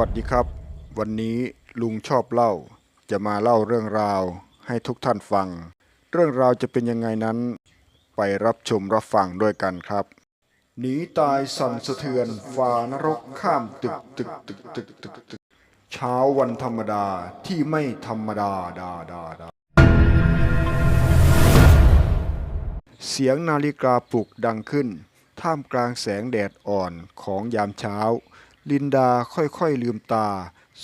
วัสดีครับ วันนี้ลุงชอบเล่า จะมาเล่าเรื่องราวให้ทุกท่านฟัง เรื่องราวจะเป็นยังไงนั้น ไปรับชมรับฟังด้วยกันครับหนีตายสั่นสะเทือนฝ่านรกข้ามตึกตึกตึกตึกตึกตึกเช้าวันธรรมดาที่ไม่ธรรมดาดาดาดาเสียงนาฬิกาปลุกดังขึ้น ท่ามกลางแสงแดดอ่อนของยามเช้า ลินดาค่อยๆลืมตา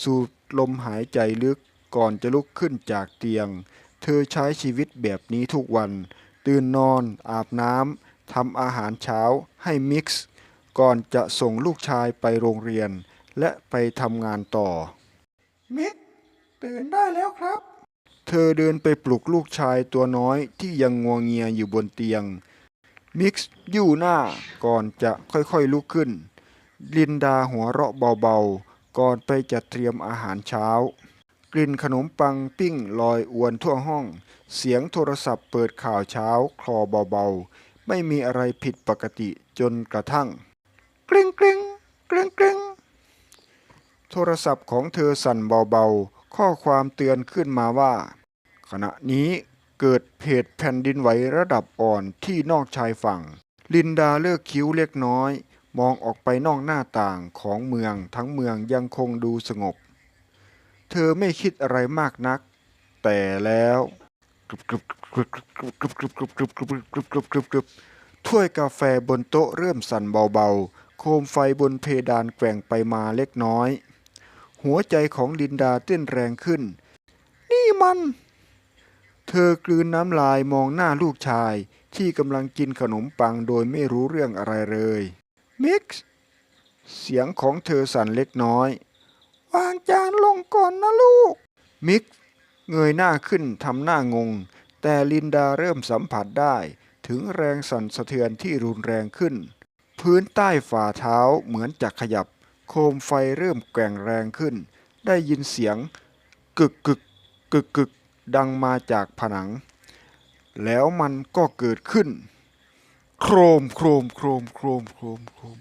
สูดลมหายใจลึกก่อนจะลุกขึ้นจากเตียง เธอใช้ชีวิตแบบนี้ทุกวัน ตื่นนอนอาบน้ำทำอาหารเช้าให้มิกซ์ ก่อนจะส่งลูกชายไปโรงเรียน และไปทำงานต่อ มิกตื่นได้แล้วครับ เธอเดินไปปลุกลูกชายตัวน้อยที่ยังงัวเงียอยู่บนเตียง มิกซ์ยู่หน้าก่อนจะค่อยๆลุกขึ้น ลินดาหัวเราะเบาๆ ก่อนไปจัดเตรียมอาหารเช้า กลิ่นขนมปังปิ้งลอยอวนทั่วห้อง เสียงโทรศัพท์เปิดข่าวเช้าคลอเบาๆ ไม่มีอะไรผิดปกติจนกระทั่งกริ๊งกริ๊งกริ๊งกริ๊งโทรศัพท์ของเธอสั่นเบาๆ ข้อความเตือนขึ้นมาว่า ขณะนี้เกิดเหตุแผ่นดินไหวระดับอ่อนที่นอกชายฝั่ง ลินดาเลิกคิ้วเล็กน้อย มองออกไปนอกหน้าต่างของเมืองทั้งเมืองยังคงดูสงบ เธอไม่คิดอะไรมากนัก แต่แล้วถ้วยกาแฟบนโต๊ะเริ่มสั่นเบาๆ โคมไฟบนเพดานแกว่งไปมาเล็กน้อย หัวใจของดินดาเต้นแรงขึ้น นี่มัน เธอกลืนน้ำลายมองหน้าลูกชายที่กำลังกินขนมปังโดยไม่รู้เรื่องอะไรเลย มิกซ์เสียงของเธอสั่นเล็กน้อย วางจานลงก่อนนะลูก มิกซ์เงยหน้าขึ้นทำหน้างง แต่ลินดาเริ่มสัมผัสได้ ถึงแรงสั่นสะเทือนที่รุนแรงขึ้น พื้นใต้ฝ่าเท้าเหมือนจะขยับ โคมไฟเริ่มแกว่งแรงขึ้น ได้ยินเสียง กึกกึกกึกกึกดังมาจากผนัง แล้วมันก็เกิดขึ้น โครมโครมโครมโครมโครมโครม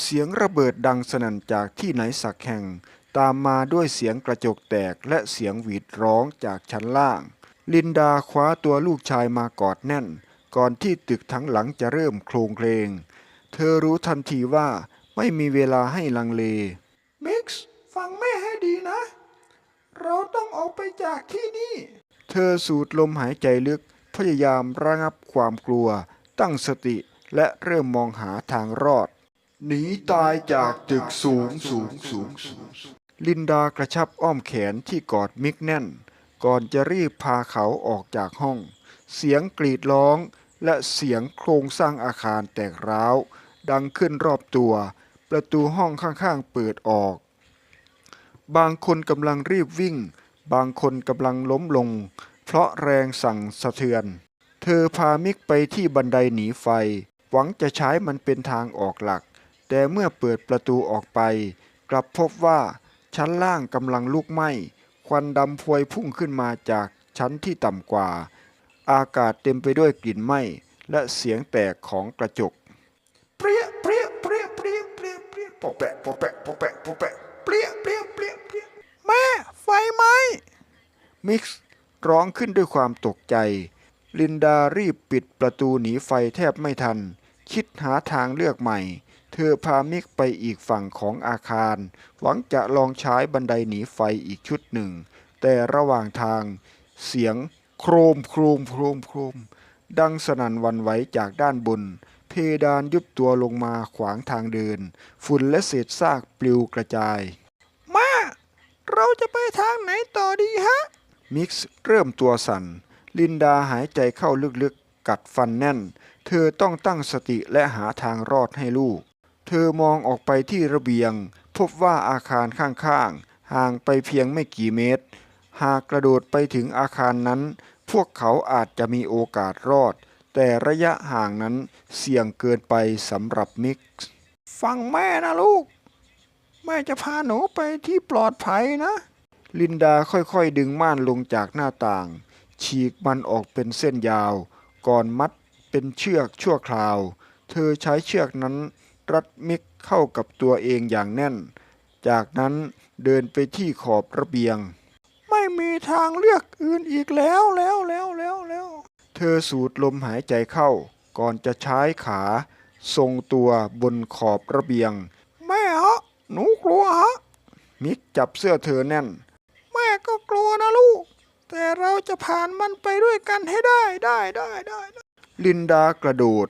เสียงระเบิดดังสนั่นจากที่ไหนสักแห่ง ตามมาด้วยเสียงกระจกแตกและเสียงหวีดร้องจากชั้นล่าง ลินดาคว้าตัวลูกชายมากอดแน่น ก่อนที่ตึกทั้งหลังจะเริ่มโครงเคลง เธอรู้ทันทีว่าไม่มีเวลาให้ลังเล มิกซ์ ฟังแม่ให้ดีนะ เราต้องออกไปจากที่นี่ เธอสูดลมหายใจลึกพยายามระงับความกลัว ตั้งสติและเริ่มมองหาทางรอด หนีตายจากตึกสูงสูงสูงสูง ลินดากระชับอ้อมแขนที่กอดมิกแน่น ก่อนจะรีบพาเขาออกจากห้อง เสียงกรีดร้องและเสียงโครงสร้างอาคารแตกร้าว ดังขึ้นรอบตัว ประตูห้องข้างๆเปิดออก บางคนกำลังรีบวิ่ง บางคนกำลังล้มลง เพราะแรงสั่งสะเทือน เธอพามิกไปที่บันไดหนีไฟ หวังจะใช้มันเป็นทางออกหลัก แต่เมื่อเปิดประตูออกไป กลับพบว่าชั้นล่างกำลังลุกไหม้ ควันดำพวยพุ่งขึ้นมาจากชั้นที่ต่ำกว่า อากาศเต็มไปด้วยกลิ่นไหม้ และเสียงแตกของกระจก เปรี้ยเปรี้ยเปรี้ยเปรี้ยเปรี้ยเปรี้ยปะแปะปะแปะปะแปะปะแปะเปรี้ยเปรี้ยเปรี้ยเปรี้ยแม่ไฟไหมมิกซ์ร้องขึ้นด้วยความตกใจ ลินดารีบปิดประตูหนีไฟแทบไม่ทัน คิดหาทางเลือกใหม่ เธอพามิกไปอีกฝั่งของอาคาร หวังจะลองใช้บันไดหนีไฟอีกชุดหนึ่ง แต่ระหว่างทาง เสียงโครมโครมโครมโครม ดังสนั่นหวันไหวจากด้านบน เพดานยุบตัวลงมาขวางทางเดิน ฝุ่นและเศษซากปลิวกระจาย มา เราจะไปทางไหนต่อดีฮะ มิกซ์เริ่มตัวสั่น ลินดาหายใจเข้าลึกๆ กัดฟันแน่น เธอต้องตั้งสติและหาทางรอดให้ลูก เธอมองออกไปที่ระเบียง พบว่าอาคารข้างๆ ห่างไปเพียงไม่กี่เมตร หากกระโดดไปถึงอาคารนั้น พวกเขาอาจจะมีโอกาสรอด แต่ระยะห่างนั้นเสี่ยงเกินไปสำหรับมิกซ์ฟังแม่นะลูก แม่จะพาหนูไปที่ปลอดภัยนะลินดาค่อยๆ ดึงม่านลงจากหน้าต่าง ฉีกมันออกเป็นเส้นยาว ก่อนมัดเป็นเชือกชั่วคราว เธอใช้เชือกนั้นรัดมิกเข้ากับตัวเองอย่างแน่น จากนั้นเดินไปที่ขอบระเบียง ไม่มีทางเลือกอื่นอีกแล้วแล้วแล้วแล้วแล้วเธอสูดลมหายใจเข้า ก่อนจะใช้ขาทรงตัวบนขอบระเบียง แม่ฮะ หนูกลัวฮะ มิกจับเสื้อเธอแน่น แม่ก็กลัวนะลูก แต่เราจะผ่านมันไปด้วยกันให้ได้ได้ได้ได้ได้ลินดากระโดด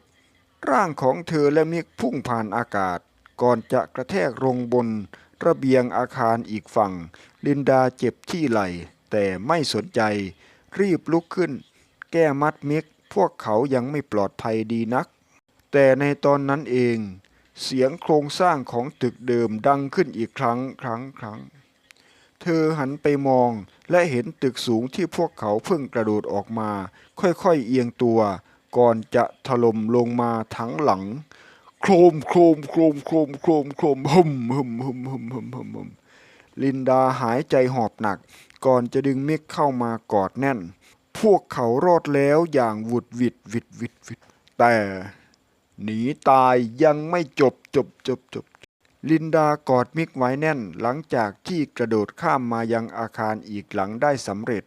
ร่างของเธอและมิกพุ่งผ่านอากาศ ก่อนจะกระแทกลงบน ระเบียงอาคารอีกฝั่ง ลินดาเจ็บที่ไหล่แต่ไม่สนใจ รีบลุกขึ้น แก้มัดมิกพวกเขายังไม่ปลอดภัยดีนัก แต่ในตอนนั้นเอง เสียงโครงสร้างของตึกเดิมดังขึ้นอีกครั้งครั้งครั้ง เธอหันไปมองและเห็นตึกสูงที่พวกเขาเพิ่งกระโดดออกมา ค่อยๆเอียงตัว ก่อนจะถล่มลงมาทั้งหลัง โครมโครมโครมโครมโครมโครมหึมหึมหึมหึมหึมหึมหึมลินดาหายใจหอบหนัก ก่อนจะดึงเมิกเข้ามากอดแน่น พวกเขารอดแล้วอย่างหวุดหวิดหวิดหวิดหวิดแต่ หนีตายยังไม่จบจบจบจบ ลินดากอดมิกไว้แน่นหลังจากที่กระโดดข้ามมายังอาคารอีกหลังได้สำเร็จ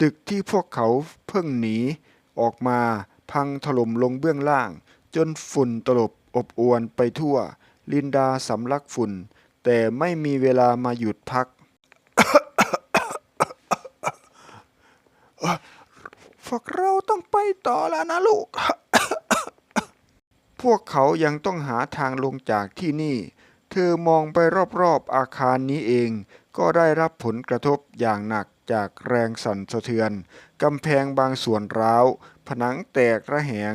ตึกที่พวกเขาเพิ่งหนี ออกมาพังถล่มลงเบื้องล่าง จนฝุ่นตลบอบอวนไปทั่ว ลินดาสำลักฝุ่น แต่ไม่มีเวลามาหยุดพัก พวกเราต้องไปต่อแล้วนะลูก พวกเขายังต้องหาทางลงจากที่นี่ เธอมองไปรอบๆอาคารนี้เอง ก็ได้รับผลกระทบอย่างหนักจากแรงสั่นสะเทือน กำแพงบางส่วนร้าว ผนังแตกระแหง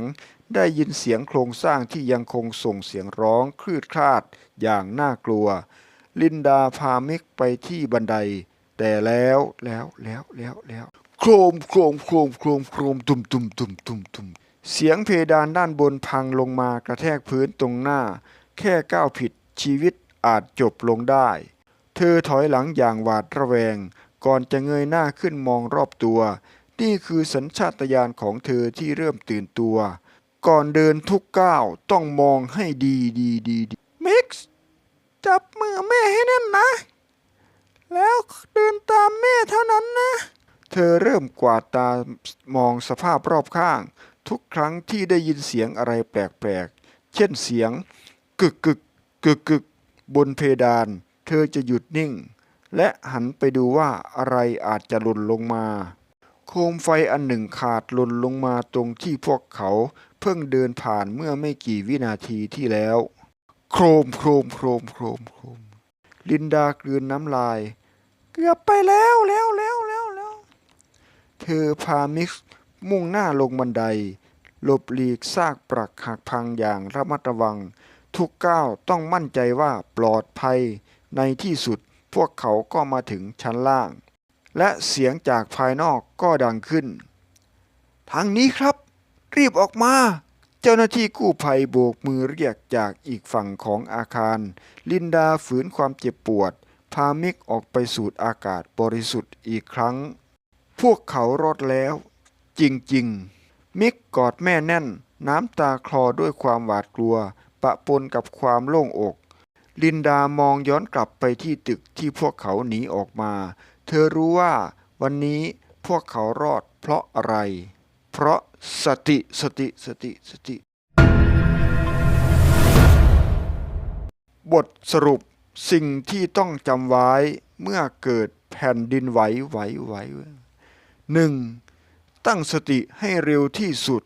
ได้ยินเสียงโครงสร้างที่ยังคงส่งเสียงร้องคลืดคลาดอย่างน่ากลัว ลินดาพามิกไปที่บันได แต่แล้วแล้วแล้วแล้วแล้ว โครมโครมโครมโครมโครมตุ่มตุ่มตุ่มตุ่มตุ่มเสียงเพดานด้านบนพังลงมากระแทกพื้นตรงหน้า แค่ก้าวผิด ชีวิตอาจจบลงได้ เธอถอยหลังอย่างหวาดระแวง ก่อนจะเงยหน้าขึ้นมองรอบตัว นี่คือสัญชาตญาณของเธอที่เริ่มตื่นตัว ก่อนเดินทุกก้าวต้องมองให้ดีดีดีดีมิกซ์จับมือแม่ให้แน่นนะ แล้วเดินตามแม่เท่านั้นนะ เธอเริ่มกวาดตามองสภาพรอบข้าง ทุกครั้งที่ได้ยินเสียงอะไรแปลกๆ เช่นเสียงกึกกึก กึกกึกบนเพดาน เธอจะหยุดนิ่ง และหันไปดูว่าอะไรอาจจะหล่นลงมา โคมไฟอันหนึ่งขาดหล่นลงมาตรงที่พวกเขาเพิ่งเดินผ่านเมื่อไม่กี่วินาทีที่แล้ว โครมโครมโครมโครมโครมลินดากลืนน้ำลาย เกือบไปแล้วแล้วแล้วแล้วแล้วเธอพามิกซ์มุ่งหน้าลงบันไดหลบหลีกซากปรักหักพังอย่างระมัดระวัง ทุกก้าวต้องมั่นใจว่าปลอดภัย ในที่สุดพวกเขาก็มาถึงชั้นล่าง และเสียงจากภายนอกก็ดังขึ้น ทางนี้ครับ รีบออกมา เจ้าหน้าที่กู้ภัยโบกมือเรียกจากอีกฝั่งของอาคาร ลินดาฝืนความเจ็บปวด พามิกออกไปสูดอากาศบริสุทธิ์อีกครั้ง พวกเขารอดแล้ว จริงๆ มิกกอดแม่แน่น น้ำตาคลอด้วยความหวาดกลัว ปะปนกับความโล่งอก ลินดามองย้อนกลับไปที่ตึกที่พวกเขาหนีออกมา เธอรู้ว่าวันนี้พวกเขารอดเพราะอะไร เพราะสติสติสติสติ บทสรุปสิ่งที่ต้องจำไว้เมื่อเกิดแผ่นดินไหวไหวไหวหนึ่งตั้งสติให้เร็วที่สุด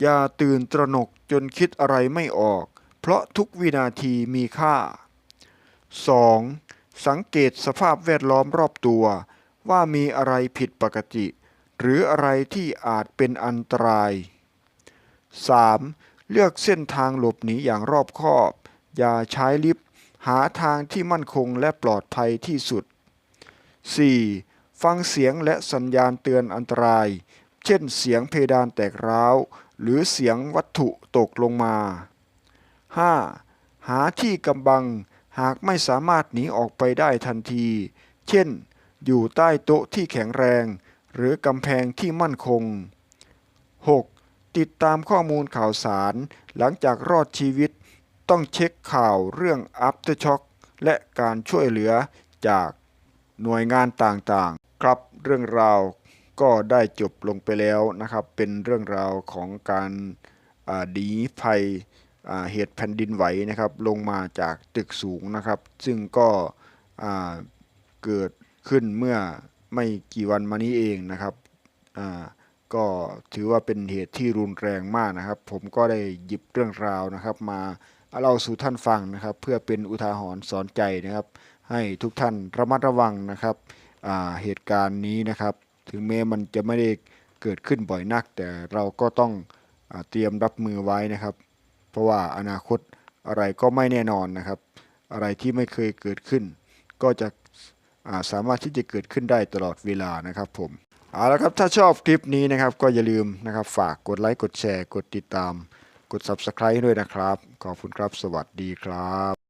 อย่าตื่นตระหนกจนคิดอะไรไม่ออก เพราะทุกวินาทีมีค่า 2. สังเกตสภาพแวดล้อมรอบตัว ว่ามีอะไรผิดปกติ หรืออะไรที่อาจเป็นอันตราย 3. เลือกเส้นทางหลบหนีอย่างรอบคอบ อย่าใช้ลิฟต์หาทางที่มั่นคงและปลอดภัยที่สุด 4. ฟังเสียงและสัญญาณเตือนอันตราย เช่นเสียงเพดานแตกร้าว หรือเสียงวัตถุตกลงมา 5. หาที่กำบังหากไม่สามารถหนีออกไปได้ทันที เช่น อยู่ใต้โต๊ะที่แข็งแรง หรือกำแพงที่มั่นคง 6. ติดตามข้อมูลข่าวสาร หลังจากรอดชีวิต ต้องเช็คข่าวเรื่อง Aftershock และการช่วยเหลือจากหน่วยงานต่างๆ ครับเรื่องราวก็ได้จบลงไปแล้วนะครับ เป็นเรื่องราวของการดีภัย เหตุแผ่นดินไหวนะครับลงมาจากตึกสูงนะครับ ซึ่งก็เกิดขึ้นเมื่อไม่กี่วันมานี้เองนะครับก็ถือว่าเป็นเหตุที่รุนแรงมากนะครับ ผมก็ได้หยิบเรื่องราวนะครับ มาเล่าสู่ท่านฟังนะครับ เพื่อเป็นอุทาหรณ์สอนใจนะครับ ให้ทุกท่านระมัดระวังนะครับเหตุการณ์นี้นะครับ ถึงแม้มันจะไม่ได้เกิดขึ้นบ่อยนัก แต่เราก็ต้องอเตรียมรับมือไว้นะครับ เพราะว่าอนาคตอะไรก็ไม่แน่นอนนะครับ อะไรที่ไม่เคยเกิดขึ้น ก็จะาสามารถที่จะเกิดขึ้นได้ตลอดเวลานะครับผมเอาละครับถ้าชอบคลิปนี้นะครับก็อย่าลืมนะครับ ฝากกดไลค์กดแชร์ กดติดตาม กด Subscribe ด้วยนะครับ ขอบคุณครับ สวัสดีครับ